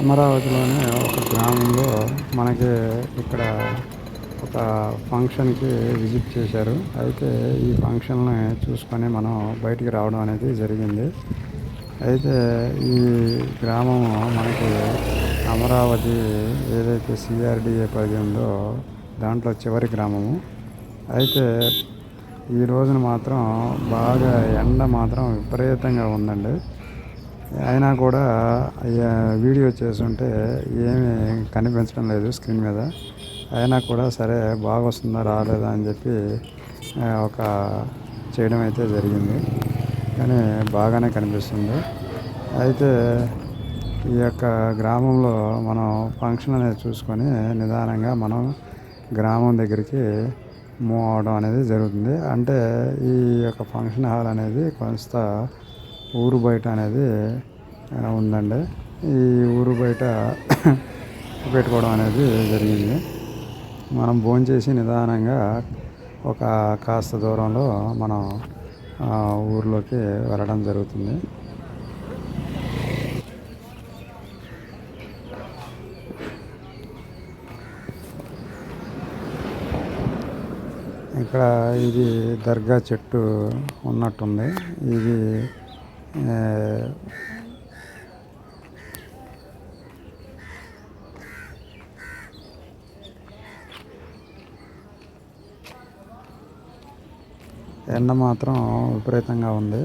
అమరావతిలోని ఒక గ్రామంలో మనకి ఇక్కడ ఒక ఫంక్షన్కి విజిట్ చేశారు. అయితే ఈ ఫంక్షన్ని చూసుకొని మనం బయటికి రావడం అనేది జరిగింది. అయితే ఈ గ్రామం మనకి అమరావతి ఏదైతే సిఆర్డిఏ పరిధి ఉందో దాంట్లో చివరి గ్రామము. అయితే ఈ రోజున మాత్రం బాగా ఎండ మాత్రం విపరీతంగా ఉందండి. అయినా కూడా వీడియో చేస్తుంటే ఏమీ కనిపించడం లేదు స్క్రీన్ మీద. అయినా కూడా సరే బాగా వస్తుందా రాలేదా అని చెప్పి ఒక చేయడం అయితే జరిగింది. కానీ బాగానే కనిపిస్తుంది. అయితే ఈ యొక్క గ్రామంలో మనం ఫంక్షన్ అనేది చూసుకొని నిదానంగా మనం గ్రామం దగ్గరికి మూవ్ అవడం అనేది జరుగుతుంది. అంటే ఈ యొక్క ఫంక్షన్ హాల్ అనేది కొంత ఊరు బయట అనేది ఉందండి. ఈ ఊరు బయట పెట్టుకోవడం అనేది జరిగింది. మనం భోంచేసి నిదానంగా ఒక కాస్త దూరంలో మనం ఊర్లోకి వెళ్ళడం జరుగుతుంది. ఇక్కడ ఇది దర్గా చెట్టు ఉన్నట్టుంది. ఇది ఎండ మాత్రం విపరీతంగా ఉంది.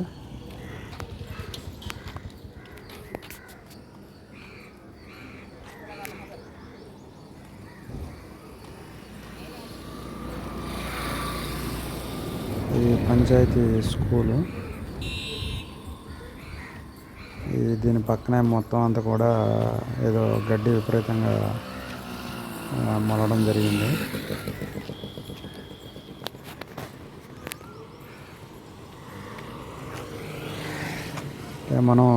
ఇది పంచాయతీ స్కూలు. ఈ దీని పక్కనే మొత్తం అంతా కూడా ఏదో గడ్డి విపరీతంగా మొలడం జరిగింది. మనం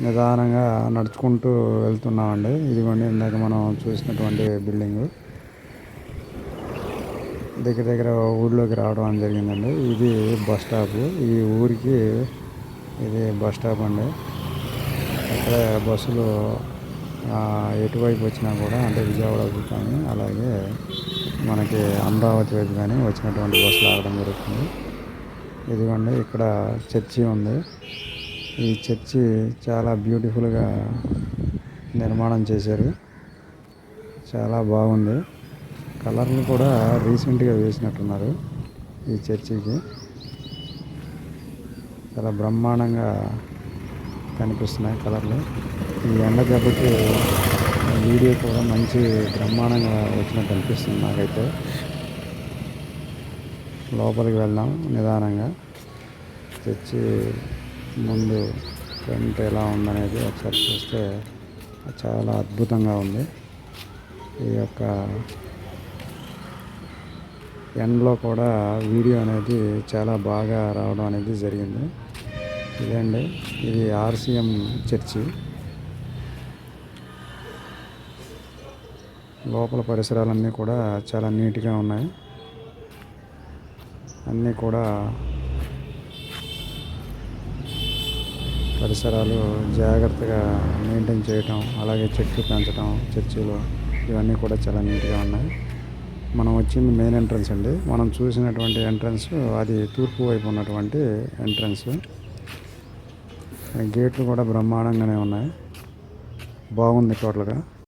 నిదానంగా నడుచుకుంటూ వెళ్తున్నామండి. ఇదిగోండి ఇందాక మనం చూసినటువంటి బిల్డింగు. దగ్గర దగ్గర ఊళ్ళోకి రావడం జరిగిందండి. ఇది బస్ స్టాప్. ఈ ఊరికి ఇది బస్ స్టాప్ అండి. అక్కడ బస్సులు ఎటువైపు వచ్చినా కూడా అంటే విజయవాడ కానీ అలాగే మనకి అమరావతి వైపు కానీ వచ్చినటువంటి బస్సులు ఆగడం జరుగుతుంది. ఇదిగోండి ఇక్కడ చర్చి ఉంది. ఈ చర్చి చాలా బ్యూటిఫుల్గా నిర్మాణం చేశారు. చాలా బాగుంది. కలర్లు కూడా రీసెంట్గా వేసినట్టున్నారు ఈ చర్చికి. చాలా బ్రహ్మాండంగా కనిపిస్తున్నాయి కలర్లు. ఈ ఎండ దెబ్బకి వీడియో కూడా మంచి బ్రహ్మాండంగా వచ్చినట్టు అనిపిస్తుంది నాకైతే. లోపలికి వెళ్దాం నిదానంగా. చర్చి ముందు ఫ్రంట్ ఎలా ఉందనేది ఒకసారి చూస్తే చాలా అద్భుతంగా ఉంది. ఈ యొక్క ఎండ్లో కూడా వీడియో అనేది చాలా బాగా రావడం అనేది జరిగింది. ఇదండి. ఇది ఆర్సిఎం చర్చి. లోపల పరిసరాలన్నీ కూడా చాలా నీట్గా ఉన్నాయి. అన్నీ కూడా పరిసరాలు జాగ్రత్తగా మెయింటైన్ చేయటం అలాగే చెట్లు పెంచడం చర్చిలో ఇవన్నీ కూడా చాలా నీట్గా ఉన్నాయి. మనం వచ్చింది మెయిన్ ఎంట్రన్స్ అండి. మనం చూసినటువంటి ఎంట్రన్స్ అది తూర్పు వైపు ఉన్నటువంటి ఎంట్రన్స్ గేట్లు కూడా బ్రహ్మాండంగానే ఉన్నాయి. బాగుంది టోటల్గా.